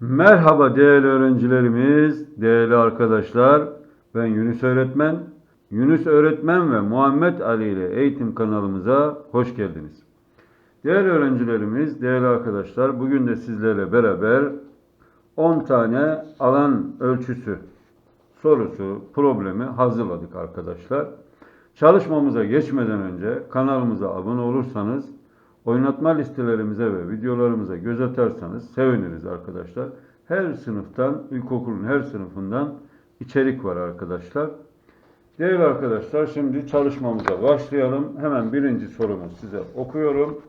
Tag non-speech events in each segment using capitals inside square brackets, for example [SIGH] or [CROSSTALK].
Merhaba değerli öğrencilerimiz, değerli arkadaşlar. Ben Yunus Öğretmen. Yunus Öğretmen ve Muhammed Ali ile eğitim kanalımıza hoş geldiniz. Değerli öğrencilerimiz, değerli arkadaşlar, bugün de sizlerle beraber 10 tane alan ölçüsü sorusu, problemi hazırladık arkadaşlar. Çalışmamıza geçmeden önce kanalımıza abone olursanız, oynatma listelerimize ve videolarımıza göz atarsanız seviniriz arkadaşlar. Her sınıftan, ilkokulun her sınıfından içerik var arkadaşlar. Değerli arkadaşlar şimdi çalışmamıza başlayalım. Hemen birinci sorumu size okuyorum.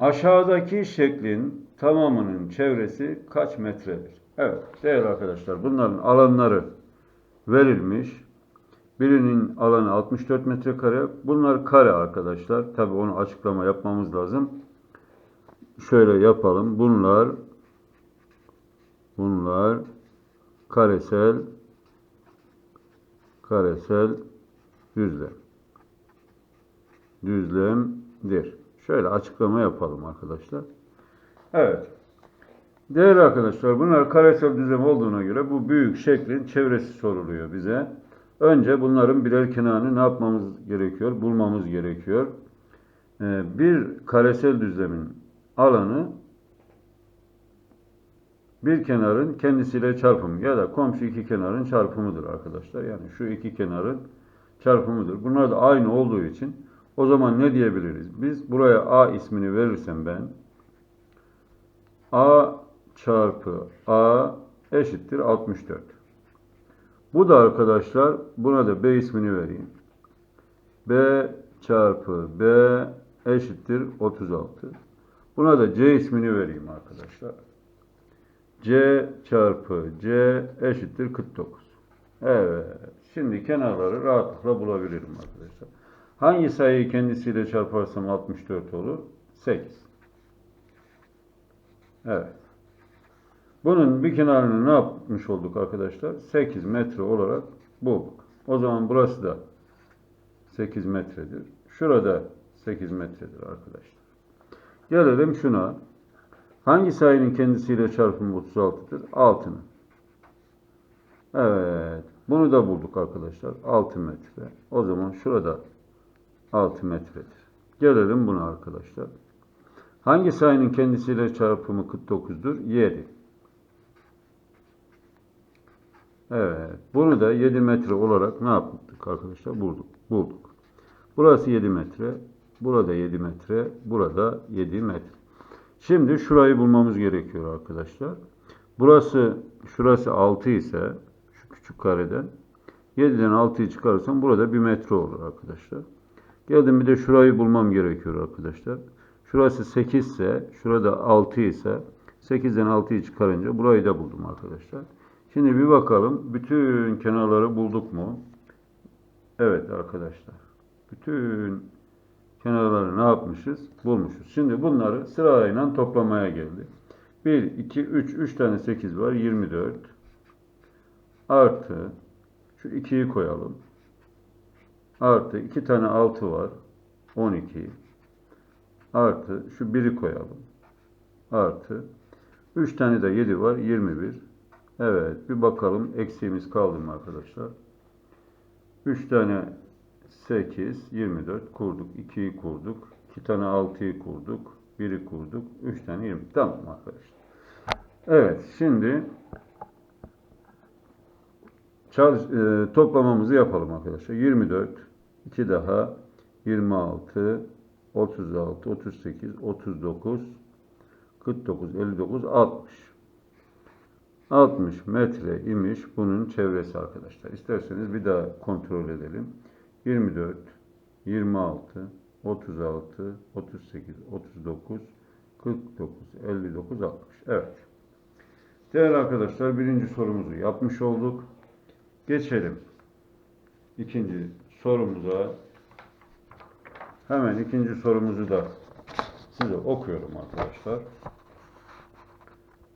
Aşağıdaki şeklin tamamının çevresi kaç metredir? Evet değerli arkadaşlar bunların alanları verilmiş. Birinin alanı 64 metrekare. Bunlar kare arkadaşlar. Tabi onu açıklama yapmamız lazım. Şöyle yapalım. Bunlar bunlar karesel karesel düzlem. Düzlemdir. Şöyle açıklama yapalım arkadaşlar. Evet. Değerli arkadaşlar bunlar karesel düzlem olduğuna göre bu büyük şeklin çevresi soruluyor bize. Önce bunların birer kenarını ne yapmamız gerekiyor? Bulmamız gerekiyor. Ee, bir karesel düzlemin alanı bir kenarın kendisiyle çarpımı ya da komşu iki kenarın çarpımıdır arkadaşlar. Yani şu iki kenarın çarpımıdır. Bunlar da aynı olduğu için o zaman ne diyebiliriz? Biz buraya A ismini verirsem ben A çarpı A eşittir 64. Bu da arkadaşlar buna da B ismini vereyim. B çarpı B eşittir 36. Buna da C ismini vereyim arkadaşlar. C çarpı C eşittir 49. Evet. Şimdi kenarları rahatlıkla bulabilirim arkadaşlar. Hangi sayıyı kendisiyle çarparsam 64 olur? 8. Evet. Bunun bir kenarını ne yapmış olduk arkadaşlar? 8 metre olarak bulduk. O zaman burası da 8 metredir. Şurada 8 metredir arkadaşlar. Gelelim şuna. Hangi sayının kendisiyle çarpımı 36'dır? 6'nın. Evet. Bunu da bulduk arkadaşlar. 6 metre. O zaman şurada 6 metredir. Gelelim buna arkadaşlar. Hangi sayının kendisiyle çarpımı 49'dur? 7. Evet. Bunu da 7 metre olarak ne yaptık arkadaşlar? Bulduk. Bulduk. Burası 7 metre. Burada 7 metre. Burada 7 metre. Şimdi şurayı bulmamız gerekiyor arkadaşlar. Burası şurası 6 ise şu küçük kareden 7'den 6'yı çıkarırsam burada 1 metre olur arkadaşlar. Geldim bir de şurayı bulmam gerekiyor arkadaşlar. Şurası 8 ise şurada 6 ise 8'den 6'yı çıkarınca burayı da buldum arkadaşlar. Şimdi bir bakalım. Bütün kenarları bulduk mu? Evet arkadaşlar. Bütün kenarları ne yapmışız? Bulmuşuz. Şimdi bunları sırayla toplamaya geldi. 1, 2, 3, 3 tane 8 var. 24. Artı şu 2'yi koyalım. Artı 2 tane 6 var. 12. Artı şu 1'i koyalım. Artı 3 tane de 7 var. 21. Evet bir bakalım eksiğimiz kaldı mı arkadaşlar? 3 tane 8, 24 kurduk. 2'yi kurduk. 2 tane 6'yı kurduk. 1'i kurduk. 3 tane 20. Tamam arkadaşlar. Evet şimdi çalış, e, toplamamızı yapalım arkadaşlar. 24, 2 daha 26, 36, 38, 39, 49, 59, 60. 60 metre imiş bunun çevresi arkadaşlar. İsterseniz bir daha kontrol edelim. 24, 26, 36, 38, 39, 49, 59, 60. Evet. Değerli arkadaşlar birinci sorumuzu yapmış olduk. Geçelim. ikinci sorumuza. Hemen ikinci sorumuzu da size okuyorum arkadaşlar.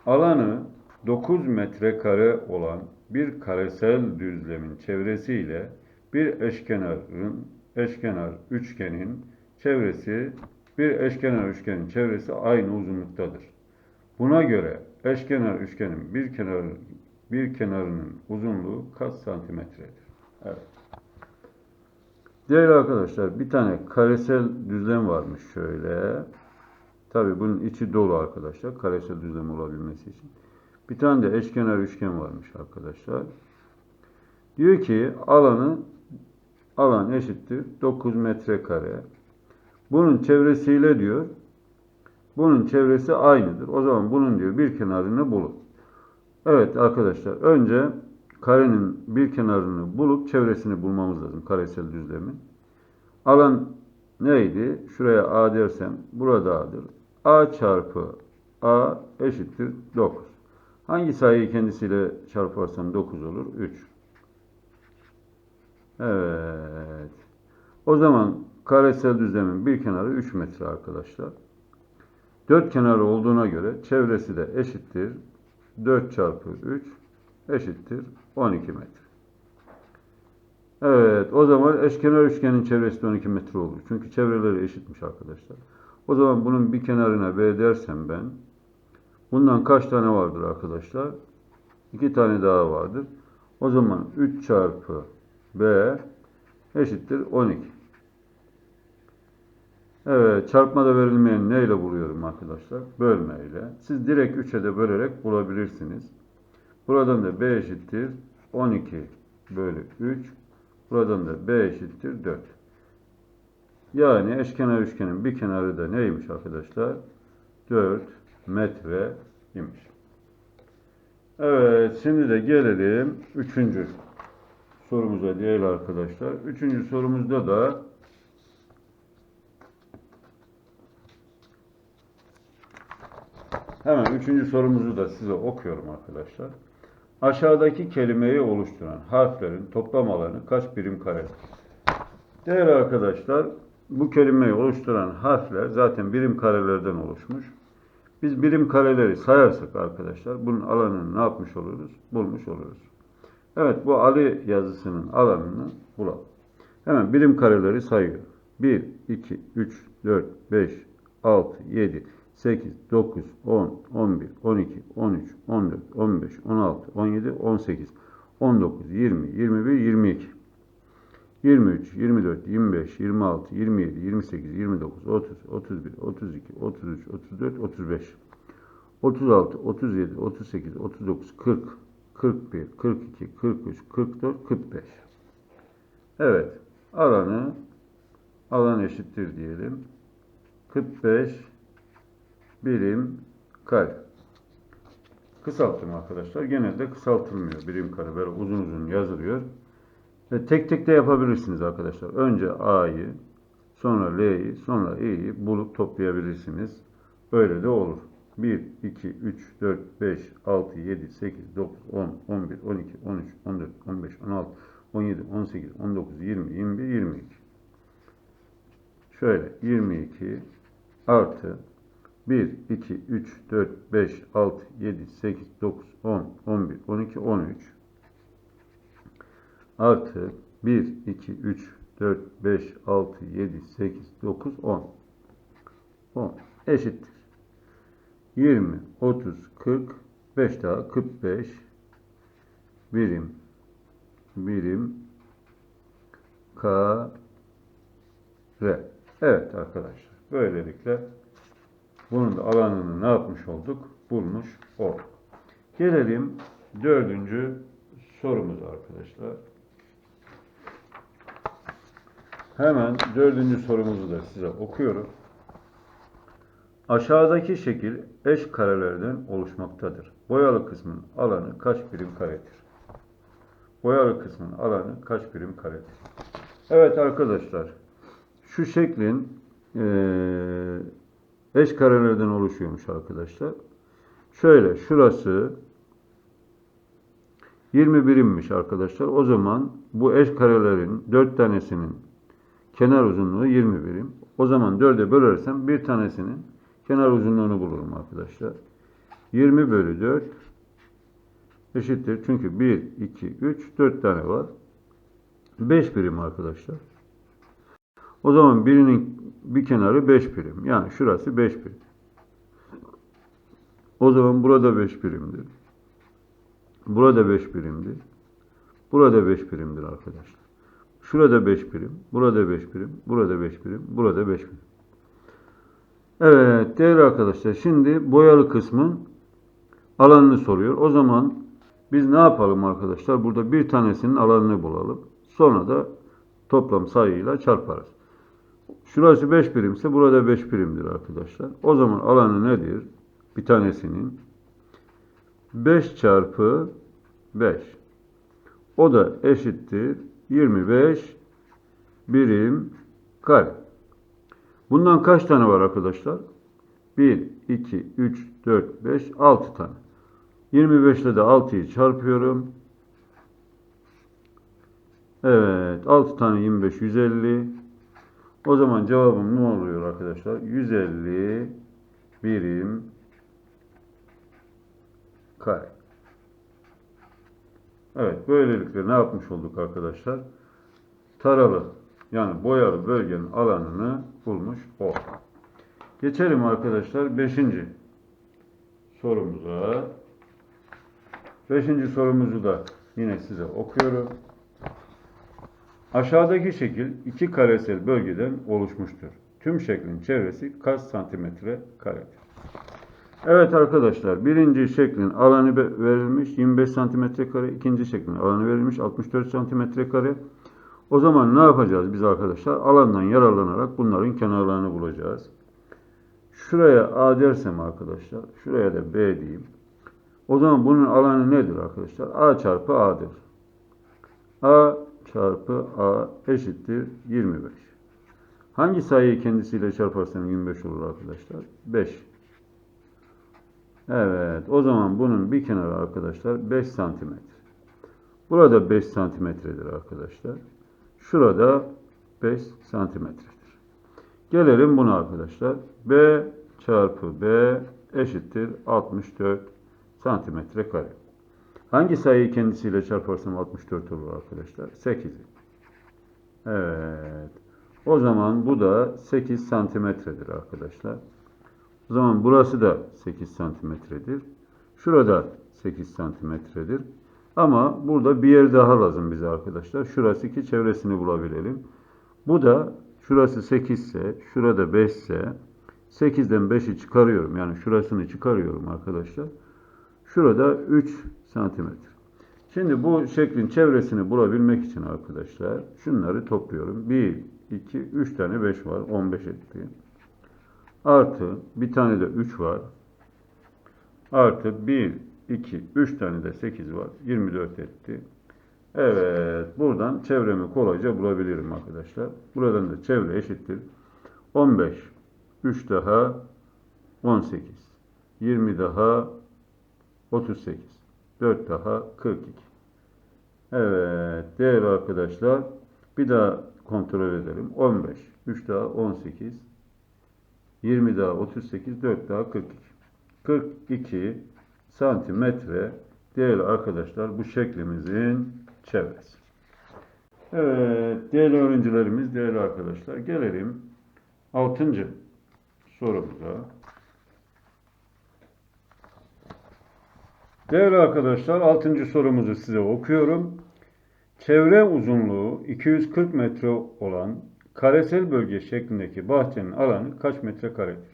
Alanı 9 metrekare olan bir karesel düzlemin çevresiyle bir eşkenarın eşkenar üçgenin çevresi bir eşkenar üçgenin çevresi aynı uzunluktadır. Buna göre eşkenar üçgenin bir kenarı bir kenarının uzunluğu kaç santimetredir? Evet. Değerli arkadaşlar bir tane karesel düzlem varmış şöyle. Tabi bunun içi dolu arkadaşlar karesel düzlem olabilmesi için. Bir tane de eşkenar üçgen varmış arkadaşlar. Diyor ki alanı alan eşittir 9 metrekare. Bunun çevresiyle diyor bunun çevresi aynıdır. O zaman bunun diyor bir kenarını bulun. Evet arkadaşlar önce karenin bir kenarını bulup çevresini bulmamız lazım karesel düzlemin. Alan neydi? Şuraya A dersem burada A'dır. A çarpı A eşittir 9. Hangi sayıyı kendisiyle çarparsam 9 olur? 3. Evet. O zaman karesel düzlemin bir kenarı 3 metre arkadaşlar. Dört kenarı olduğuna göre çevresi de eşittir. 4 çarpı 3 eşittir 12 metre. Evet o zaman eşkenar üçgenin çevresi de 12 metre olur. Çünkü çevreleri eşitmiş arkadaşlar. O zaman bunun bir kenarına B dersem ben bundan kaç tane vardır arkadaşlar? 2 tane daha vardır. O zaman 3 çarpı B eşittir 12. Evet, çarpmada verilmeyen neyle buluyorum arkadaşlar? Bölmeyle. Siz direkt 3'e de bölerek bulabilirsiniz. Buradan da B eşittir 12 bölü 3. Buradan da B eşittir 4. Yani eşkenar üçgenin bir kenarı da neymiş arkadaşlar? 4 metre imiş. Evet, şimdi de gelelim 3. sorumuza değil arkadaşlar. 3. sorumuzda da Hemen üçüncü sorumuzu da size okuyorum arkadaşlar. Aşağıdaki kelimeyi oluşturan harflerin toplam alanı kaç birim karedir? Değerli arkadaşlar, bu kelimeyi oluşturan harfler zaten birim karelerden oluşmuş. Biz birim kareleri sayarsak arkadaşlar bunun alanını ne yapmış oluruz? Bulmuş oluruz. Evet bu Ali yazısının alanını bulalım. Hemen birim kareleri sayıyor. 1, 2, 3, 4, 5, 6, 7, 8, 9, 10, 11, 12, 13, 14, 15, 16, 17, 18, 19, 20, 21, 22, 23, 24, 25, 26, 27, 28, 29, 30, 31, 32, 33, 34, 35, 36, 37, 38, 39, 40, 41, 42, 43, 44, 45. Evet. Alanı alan eşittir diyelim. 45 birim kare. Kısalttım arkadaşlar. Genelde kısaltılmıyor birim kare. Böyle uzun uzun yazılıyor. Ve tek tek de yapabilirsiniz arkadaşlar. Önce A'yı, sonra L'yi, sonra İ'yi bulup toplayabilirsiniz. Öyle de olur. 1, 2, 3, 4, 5, 6, 7, 8, 9, 10, 11, 12, 13, 14, 15, 16, 17, 18, 19, 20, 21, 22. Şöyle 22 artı 1, 2, 3, 4, 5, 6, 7, 8, 9, 10, 11, 12, 13 artı 1, 2, 3, 4, 5, 6, 7, 8, 9, 10. 10 eşittir. 20, 30, 40, 5 daha 45 birim birim kare. Evet arkadaşlar. Böylelikle bunun da alanını ne yapmış olduk? Bulmuş olduk. Gelelim dördüncü sorumuz arkadaşlar. Hemen dördüncü sorumuzu da size okuyorum. Aşağıdaki şekil eş karelerden oluşmaktadır. Boyalı kısmın alanı kaç birim karedir? Boyalı kısmın alanı kaç birim karedir? Evet arkadaşlar, şu şeklin eee eş karelerden oluşuyormuş arkadaşlar. Şöyle, şurası 20 birimmiş arkadaşlar. O zaman bu eş karelerin 4 tanesinin kenar uzunluğu 20 birim. O zaman 4'e bölersem bir tanesinin kenar uzunluğunu bulurum arkadaşlar. 20 bölü 4 eşittir. Çünkü 1, 2, 3, 4 tane var. 5 birim arkadaşlar. O zaman birinin bir kenarı 5 birim. Yani şurası 5 birim. O zaman burada 5 birimdir. Burada 5 birimdir. Burada 5 birimdir arkadaşlar. Şurada 5 birim, burada 5 birim, burada 5 birim, burada 5 birim. Evet değerli arkadaşlar şimdi boyalı kısmın alanını soruyor. O zaman biz ne yapalım arkadaşlar? Burada bir tanesinin alanını bulalım. Sonra da toplam sayıyla çarparız. Şurası 5 birimse burada 5 birimdir arkadaşlar. O zaman alanı nedir? Bir tanesinin 5 çarpı 5. O da eşittir 25 birim kare. Bundan kaç tane var arkadaşlar? 1, 2, 3, 4, 5, 6 tane. 25 ile de 6'yı çarpıyorum. Evet. 6 tane 25, 150. O zaman cevabım ne oluyor arkadaşlar? 150 birim kare. Evet. Böylelikle ne yapmış olduk arkadaşlar? Taralı yani boyalı bölgenin alanını bulmuş olduk. Geçelim arkadaşlar 5. sorumuza. 5. sorumuzu da yine size okuyorum. Aşağıdaki şekil iki karesel bölgeden oluşmuştur. Tüm şeklin çevresi kaç santimetre karedir? Evet arkadaşlar birinci şeklin alanı verilmiş 25 santimetre kare. ikinci şeklin alanı verilmiş 64 santimetre kare. O zaman ne yapacağız biz arkadaşlar? Alandan yararlanarak bunların kenarlarını bulacağız. Şuraya A dersem arkadaşlar, şuraya da B diyeyim. O zaman bunun alanı nedir arkadaşlar? A çarpı A'dır. A çarpı A eşittir 25. Hangi sayıyı kendisiyle çarparsam 25 olur arkadaşlar? 5. Evet, o zaman bunun bir kenarı arkadaşlar 5 santimetre. Burada 5 santimetredir arkadaşlar. Şurada 5 santimetredir. Gelelim buna arkadaşlar. B çarpı B eşittir 64 santimetre kare. Hangi sayıyı kendisiyle çarparsam 64 olur arkadaşlar? 8'i. Evet. O zaman bu da 8 santimetredir arkadaşlar. O zaman burası da 8 santimetredir. Şurada 8 santimetredir. Ama burada bir yer daha lazım bize arkadaşlar. Şurası ki çevresini bulabilelim. Bu da şurası 8 ise, şurada 5 ise 8'den 5'i çıkarıyorum. Yani şurasını çıkarıyorum arkadaşlar. Şurada 3 santimetre. Şimdi bu şeklin çevresini bulabilmek için arkadaşlar şunları topluyorum. 1, 2, 3 tane 5 var. 15 etti. Artı bir tane de 3 var. Artı 1, 2, 3 tane de 8 var. 24 etti. Evet. Buradan çevremi kolayca bulabilirim arkadaşlar. Buradan da çevre eşittir. 15. 3 daha 18. 20 daha 38. 4 daha 42. Evet. Değerli arkadaşlar. Bir daha kontrol edelim. 15. 3 daha 18. 20 daha 38. 4 daha 42. 42 santimetre değerli arkadaşlar bu şeklimizin çevresi. Evet değerli öğrencilerimiz, değerli arkadaşlar gelelim 6. sorumuza. Değerli arkadaşlar 6. sorumuzu size okuyorum. Çevre uzunluğu 240 metre olan karesel bölge şeklindeki bahçenin alanı kaç metre karedir?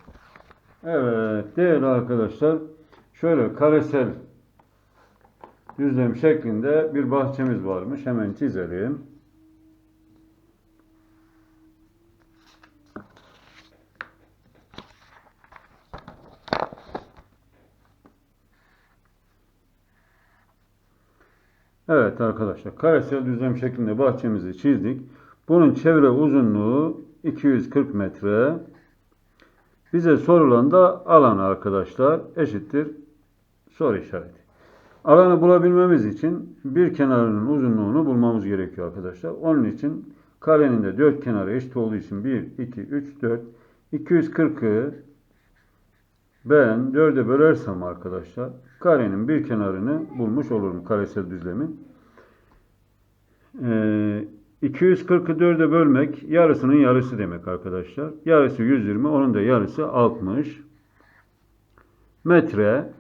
Evet değerli arkadaşlar şöyle karesel düzlem şeklinde bir bahçemiz varmış. Hemen çizelim. Evet arkadaşlar karesel düzlem şeklinde bahçemizi çizdik. Bunun çevre uzunluğu 240 metre. Bize sorulan da alan arkadaşlar eşittir soru işareti. Alanı bulabilmemiz için bir kenarının uzunluğunu bulmamız gerekiyor arkadaşlar. Onun için karenin de dört kenarı eşit olduğu için 1, 2, 3, 4. 240'ı ben 4'e bölersem arkadaşlar karenin bir kenarını bulmuş olurum karesel düzlemin. Ee, 240'ı 4'e bölmek yarısının yarısı demek arkadaşlar. Yarısı 120, onun da yarısı 60. metre.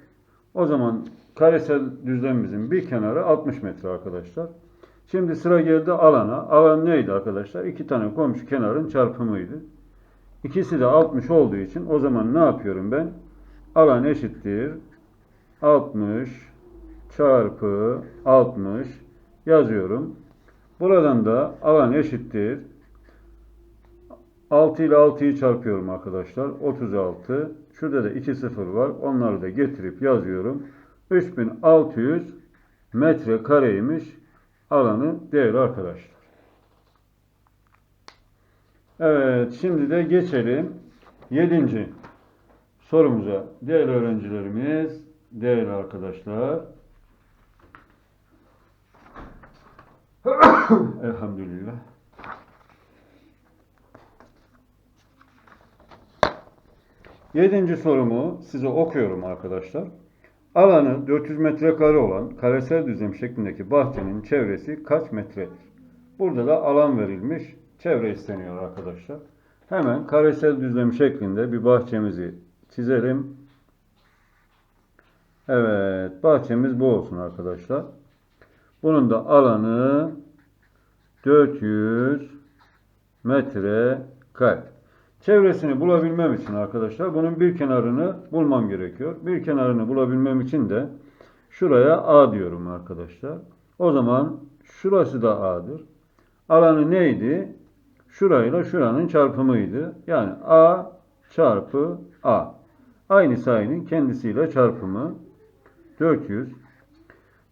O zaman karesel düzlemimizin bir kenarı 60 metre arkadaşlar. Şimdi sıra geldi alana. Alan neydi arkadaşlar? İki tane komşu kenarın çarpımıydı. İkisi de 60 olduğu için o zaman ne yapıyorum ben? Alan eşittir 60 çarpı 60 yazıyorum. Buradan da alan eşittir 6 ile 6'yı çarpıyorum arkadaşlar. 36. Şurada da 2 sıfır var. Onları da getirip yazıyorum. 3600 metre kareymiş alanı değerli arkadaşlar. Evet, şimdi de geçelim 7. sorumuza. Değerli öğrencilerimiz, değerli arkadaşlar. [COUGHS] Elhamdülillah. Yedinci sorumu size okuyorum arkadaşlar. Alanı 400 metrekare olan karesel düzlem şeklindeki bahçenin çevresi kaç metredir? Burada da alan verilmiş, çevre isteniyor arkadaşlar. Hemen karesel düzlem şeklinde bir bahçemizi çizelim. Evet, bahçemiz bu olsun arkadaşlar. Bunun da alanı 400 metre kare. Çevresini bulabilmem için arkadaşlar bunun bir kenarını bulmam gerekiyor. Bir kenarını bulabilmem için de şuraya A diyorum arkadaşlar. O zaman şurası da A'dır. Alanı neydi? Şurayla şuranın çarpımıydı. Yani A çarpı A. Aynı sayının kendisiyle çarpımı 400.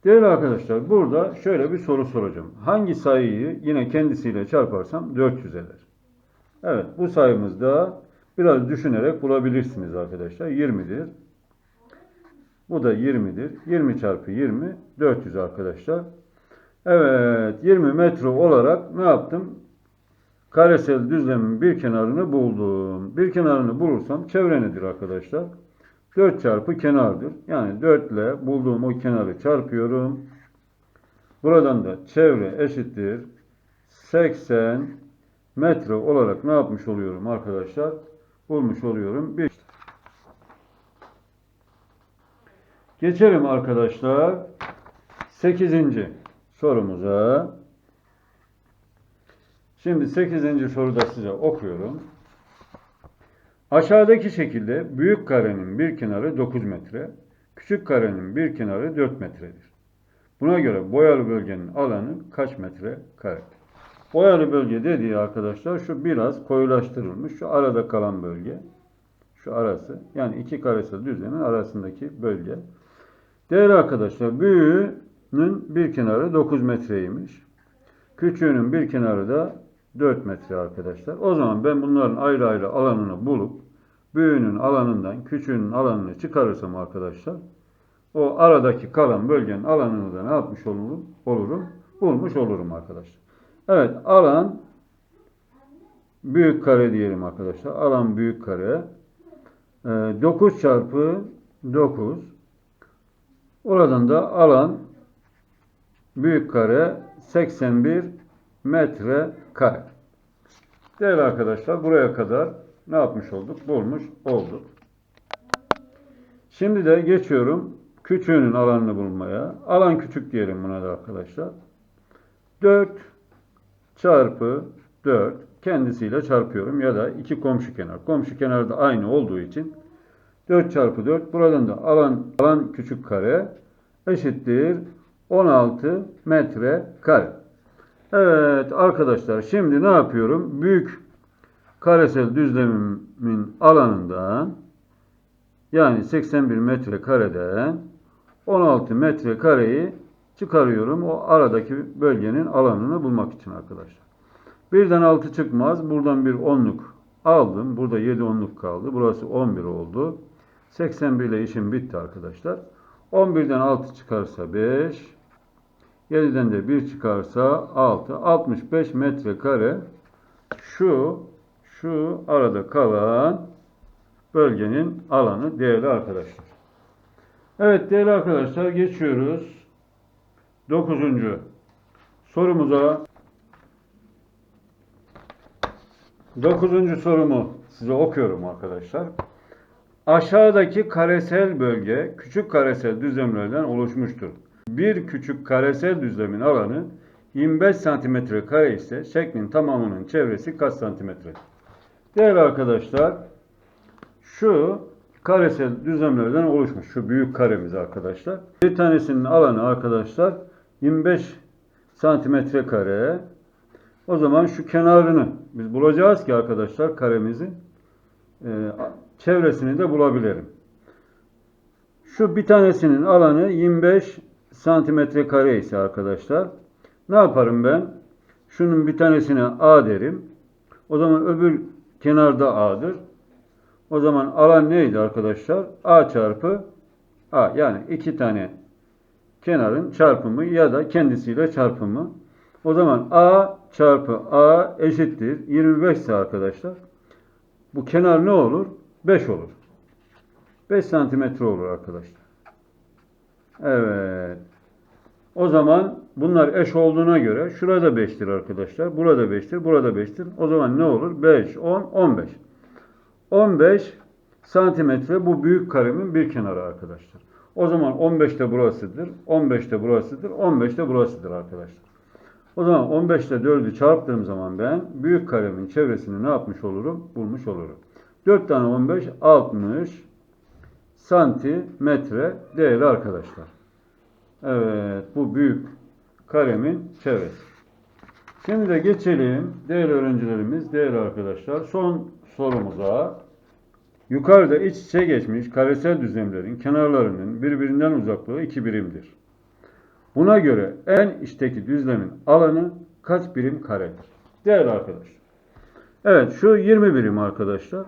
Değerli arkadaşlar burada şöyle bir soru soracağım. Hangi sayıyı yine kendisiyle çarparsam 400 eder? Evet bu sayımızda biraz düşünerek bulabilirsiniz arkadaşlar. 20'dir. Bu da 20'dir. 20 çarpı 20 400 arkadaşlar. Evet 20 metre olarak ne yaptım? Karesel düzlemin bir kenarını buldum. Bir kenarını bulursam çevre nedir arkadaşlar? 4 çarpı kenardır. Yani 4 ile bulduğum o kenarı çarpıyorum. Buradan da çevre eşittir. 80 metre olarak ne yapmış oluyorum arkadaşlar? Bulmuş oluyorum. Bir. Geçelim arkadaşlar. 8. sorumuza. Şimdi 8. soruda size okuyorum. Aşağıdaki şekilde büyük karenin bir kenarı 9 metre, küçük karenin bir kenarı 4 metredir. Buna göre boyalı bölgenin alanı kaç metre karedir? Boyalı bölge dediği arkadaşlar şu biraz koyulaştırılmış şu arada kalan bölge. Şu arası yani iki karesel düzlemin arasındaki bölge. Değerli arkadaşlar büyüğünün bir kenarı 9 metreymiş. Küçüğünün bir kenarı da 4 metre arkadaşlar. O zaman ben bunların ayrı ayrı alanını bulup büyüğünün alanından küçüğünün alanını çıkarırsam arkadaşlar o aradaki kalan bölgenin alanını da ne yapmış olurum? Olurum. Bulmuş olurum arkadaşlar. Evet alan büyük kare diyelim arkadaşlar. Alan büyük kare. Ee, 9 çarpı 9. Oradan da alan büyük kare 81 metre kare. Değerli arkadaşlar buraya kadar ne yapmış olduk? Bulmuş olduk. Şimdi de geçiyorum küçüğünün alanını bulmaya. Alan küçük diyelim buna da arkadaşlar. 4 çarpı 4 kendisiyle çarpıyorum ya da iki komşu kenar. Komşu kenar da aynı olduğu için 4 çarpı 4 buradan da alan alan küçük kare eşittir 16 metre kare. Evet arkadaşlar şimdi ne yapıyorum? Büyük karesel düzlemimin alanından yani 81 metre kareden 16 metre kareyi çıkarıyorum. O aradaki bölgenin alanını bulmak için arkadaşlar. Birden 6 çıkmaz. Buradan bir onluk aldım. Burada 7 onluk kaldı. Burası 11 oldu. 81 ile işim bitti arkadaşlar. 11'den 6 çıkarsa 5. 7'den de 1 çıkarsa 6. 65 metrekare şu şu arada kalan bölgenin alanı değerli arkadaşlar. Evet değerli arkadaşlar geçiyoruz. 9. sorumuza 9. sorumu size okuyorum arkadaşlar. Aşağıdaki karesel bölge küçük karesel düzlemlerden oluşmuştur. Bir küçük karesel düzlemin alanı 25 santimetre kare ise şeklin tamamının çevresi kaç santimetre? Değerli arkadaşlar, şu karesel düzlemlerden oluşmuş. Şu büyük karemiz arkadaşlar. Bir tanesinin alanı arkadaşlar 25 santimetre kare. O zaman şu kenarını biz bulacağız ki arkadaşlar karemizin e, çevresini de bulabilirim. Şu bir tanesinin alanı 25 santimetre kare ise arkadaşlar ne yaparım ben? Şunun bir tanesine A derim. O zaman öbür kenarda A'dır. O zaman alan neydi arkadaşlar? A çarpı A. Yani iki tane kenarın çarpımı ya da kendisiyle çarpımı. O zaman A çarpı A eşittir 25 ise arkadaşlar. Bu kenar ne olur? 5 olur. 5 santimetre olur arkadaşlar. Evet. O zaman bunlar eş olduğuna göre şurada 5'tir arkadaşlar. Burada 5'tir. Burada 5'tir. O zaman ne olur? 5, 10, 15. 15 santimetre bu büyük karemin bir kenarı arkadaşlar. O zaman 15 de burasıdır. 15 de burasıdır. 15 de burasıdır arkadaşlar. O zaman 15 ile 4'ü çarptığım zaman ben büyük karemin çevresini ne yapmış olurum? Bulmuş olurum. 4 tane 15 60 santimetre değerli arkadaşlar. Evet bu büyük karemin çevresi. Şimdi de geçelim değerli öğrencilerimiz, değerli arkadaşlar son sorumuza. Yukarıda iç içe geçmiş karesel düzlemlerin kenarlarının birbirinden uzaklığı 2 birimdir. Buna göre en içteki düzlemin alanı kaç birim karedir? Değerli arkadaşlar. Evet şu 20 birim arkadaşlar.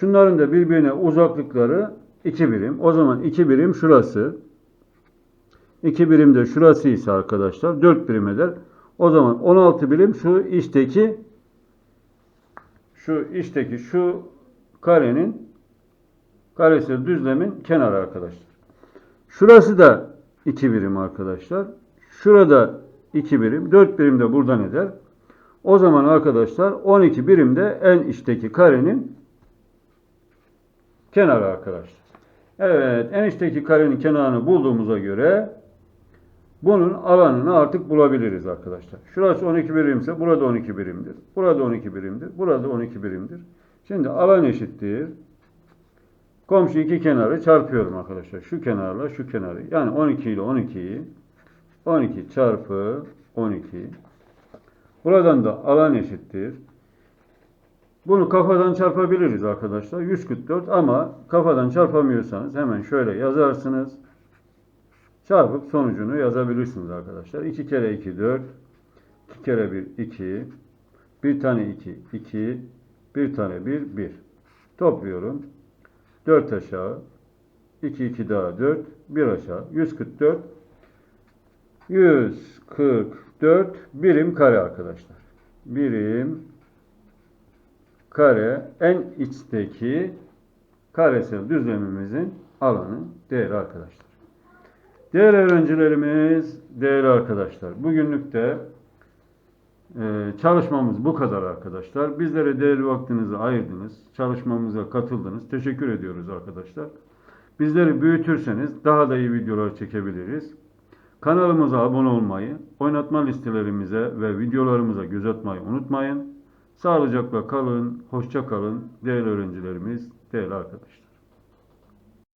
Şunların da birbirine uzaklıkları 2 birim. O zaman 2 birim şurası. 2 birim de şurası ise arkadaşlar 4 birim eder. O zaman 16 birim şu içteki şu içteki şu karenin karesel düzlemin kenarı arkadaşlar. Şurası da 2 birim arkadaşlar. Şurada 2 birim. 4 birim de buradan eder. O zaman arkadaşlar 12 birim de en içteki karenin kenarı arkadaşlar. Evet en içteki karenin kenarını bulduğumuza göre bunun alanını artık bulabiliriz arkadaşlar. Şurası 12 birimse burada 12 birimdir. Burada 12 birimdir. Burada 12 birimdir. Şimdi alan eşittir. Komşu iki kenarı çarpıyorum arkadaşlar. Şu kenarla şu kenarı. Yani 12 ile 12'yi 12 çarpı 12. Buradan da alan eşittir. Bunu kafadan çarpabiliriz arkadaşlar. 144 ama kafadan çarpamıyorsanız hemen şöyle yazarsınız. Çarpıp sonucunu yazabilirsiniz arkadaşlar. 2 kere 2 4. 2 kere 1 2. Bir tane 2 2. Bir tane 1 1. Topluyorum. 4 aşağı. 2 2 daha 4. 1 aşağı. 144. 144 birim kare arkadaşlar. Birim kare en içteki karesel düzlemimizin alanı değeri arkadaşlar. Değerli öğrencilerimiz, değerli arkadaşlar. Bugünlük de e, çalışmamız bu kadar arkadaşlar. Bizlere değerli vaktinizi ayırdınız. Çalışmamıza katıldınız. Teşekkür ediyoruz arkadaşlar. Bizleri büyütürseniz daha da iyi videolar çekebiliriz. Kanalımıza abone olmayı, oynatma listelerimize ve videolarımıza göz atmayı unutmayın. Sağlıcakla kalın, hoşça kalın değerli öğrencilerimiz, değerli arkadaşlar.